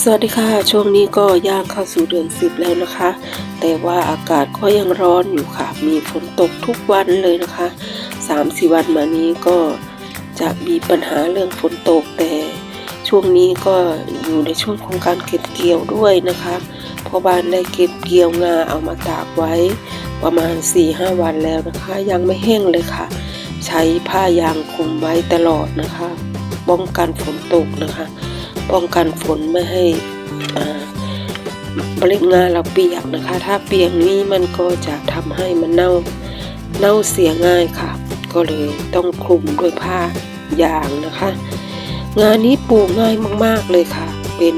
สวัสดีค่ะ ช่วงนี้ก็ย่างเข้าสู่เดือนสิบแล้วนะคะ แต่ว่าอากาศก็ยังร้อนอยู่ค่ะ มีฝนตกทุกวันเลยนะคะสามสี่วันมานี้ก็จะมีปัญหาเรื่องฝนตกแต่ช่วงนี้ก็อยู่ในช่วงของการเก็บเกี่ยวด้วยนะคะเพราะบ้านได้เก็บเกี่ยวงาเอามาตากไว้ประมาณ4ี่ห้าวันแล้วนะคะ ยังไม่แห้งเลยค่ะ ใช้ผ้ายางคลุมไว้ตลอดนะคะ ป้องกันฝนตกนะคะ ป้องกันฝนไม่ให้เมล็ดงาเราเปียกนะคะ ถ้าเปียกนี้มันก็จะทำให้มันเน่าเน่าเสียง่ายค่ะ ก็เลยต้องคลุมด้วยผ้ายางนะคะ งานนี้ปลูกง่ายมากๆเลยค่ะ เป็น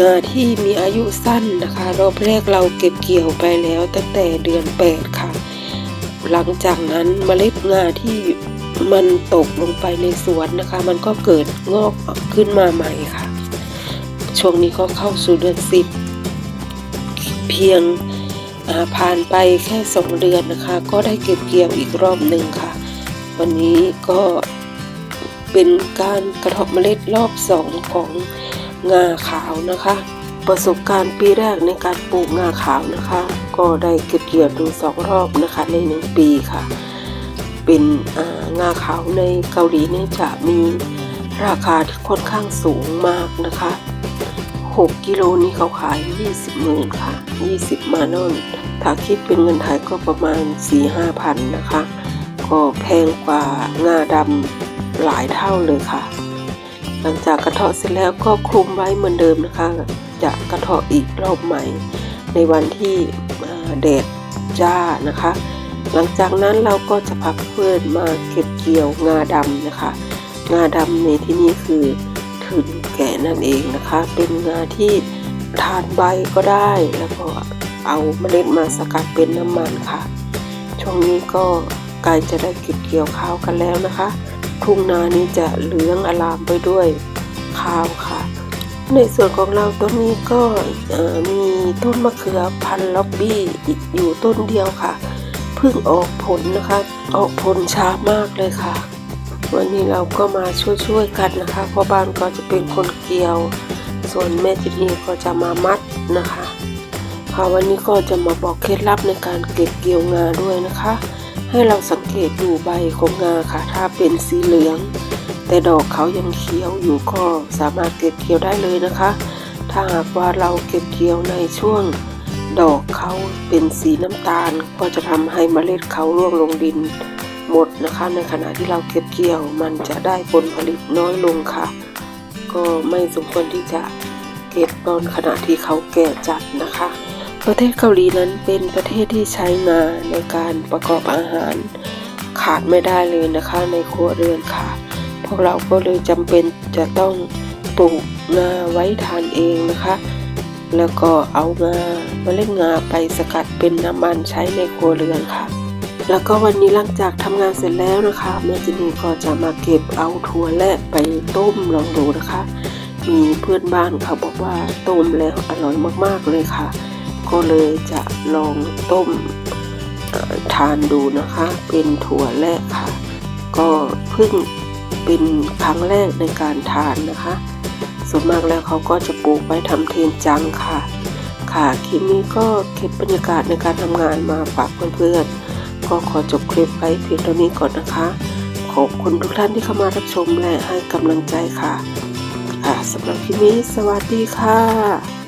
งาที่มีอายุสั้นนะคะ รอบแรกเราเก็บเกี่ยวไปแล้วตั้งแต่เดือนแปดค่ะ หลังจากนั้นเมล็ดงาที่ มันตกลงไปในสวนนะคะ มันก็เกิดงอกขึ้นมาใหม่ค่ะ ช่วงนี้ก็เข้าสู่เดือนสิบเพียงผ่านไปแค่สองเดือนนะคะ ก็ได้เก็บเกี่ยวอีกรอบหนึ่งค่ะ วันนี้ก็เป็นการกระทบเมล็ดรอบสองของงาขาวนะคะ ประสบการณ์ปีแรกในการปลูกงาขาวนะคะ ก็ได้เก็บเกี่ยวดูสองรอบนะคะในหนึ่งปีค่ะ เป็นงาขาวในเกาหลีเนี่ยจะมีราคาที่ค่อนข้างสูงมากนะคะ 6 กิโลนี้เขาขาย 20หมื่นค่ะ 20 มานอน ถ้าคิดเป็นเงินไทยก็ประมาณ 4-5พันนะคะ ก็แพงกว่างาดำหลายเท่าเลยค่ะ หลังจากกระเทาะเสร็จแล้วก็คลุมไว้เหมือนเดิมนะคะ จะกระเทาะอีกรอบใหม่ ในวันที่แดดจ้านะคะ หลังจากนั้นเราก็จะพักเพื่อนมาเก็บเกี่ยวงาดำนะคะ งาดำในที่นี้คือถึงแก่นั่นเองนะคะ เป็นงาที่ทานใบก็ได้แล้วก็เอาเมล็ดมาสกัดเป็นน้ำมันค่ะ ช่วงนี้ก็ใกล้จะได้เก็บเกี่ยวข้าวกันแล้วนะคะ ทุ่งนานี้จะเหลืองอลามไปด้วยข้าวค่ะ ในส่วนของเราต้นนี้ก็มีต้นมะเขือพันล็อบบี้อีกอยู่ต้นเดียวค่ะ เพิ่งออกผลนะคะ ออกผลช้ามากเลยค่ะ วันนี้เราก็มาช่วยๆกันนะคะพ่อบ้านก็จะเป็นคนเกี่ยว ส่วนแม่จินีก็จะมามัดนะคะค่ะวันนี้ก็จะมาบอกเคล็ดลับในการเก็บเกี่ยวงาด้วยนะคะ ให้เราสังเกตดูใบของงาค่ะ ถ้าเป็นสีเหลือง แต่ดอกเขายังเขียวอยู่ก็สามารถเก็บเกี่ยวได้เลยนะคะ ถ้าหากว่าเราเก็บเกี่ยวในช่วง ดอกเขาเป็นสีน้ำตาลก็จะทำให้เมล็ดเขาร่วงลงดินหมดนะคะ ในขณะที่เราเก็บเกี่ยว มันจะได้ผลผลิตน้อยลงค่ะ ก็ไม่สมควรที่จะเก็บตอนขณะที่เขาแก่จัดนะคะ ประเทศเกาหลีนั้นเป็นประเทศที่ใช้งาในการประกอบอาหาร ขาดไม่ได้เลยนะคะในครัวเรือนค่ะ พวกเราก็เลยจำเป็นจะต้องปลูกงาไว้ทานเองนะคะ แล้วก็เอางาเมล็ดงาไปสกัดเป็นน้ำมันใช้ในครัวเรือนค่ะ แล้วก็วันนี้หลังจากทำงานเสร็จแล้วนะคะแม่จินีก็จะมาเก็บเอาถั่วแระไปต้มลองดูนะคะ มีเพื่อนบ้านเขาบอกว่าต้มแล้วอร่อยมากๆเลยค่ะ ก็เลยจะลองต้มทานดูนะคะ เป็นถั่วแระค่ะ ก็เพิ่งเป็นครั้งแรกในการทานนะคะ ส่วนมากแล้วเขาก็จะปลูกไว้ทำเทนจังค่ะ ค่ะคลิปนี้ก็เก็บบรรยากาศในการทำงานมาฝากเพื่อนๆก็ขอจบคลิปไว้เพียงเท่านี้ก่อนนะคะ ขอบคุณทุกท่านที่เข้ามารับชมและให้กำลังใจค่ะ ค่ะสำหรับคลิปนี้สวัสดีค่ะ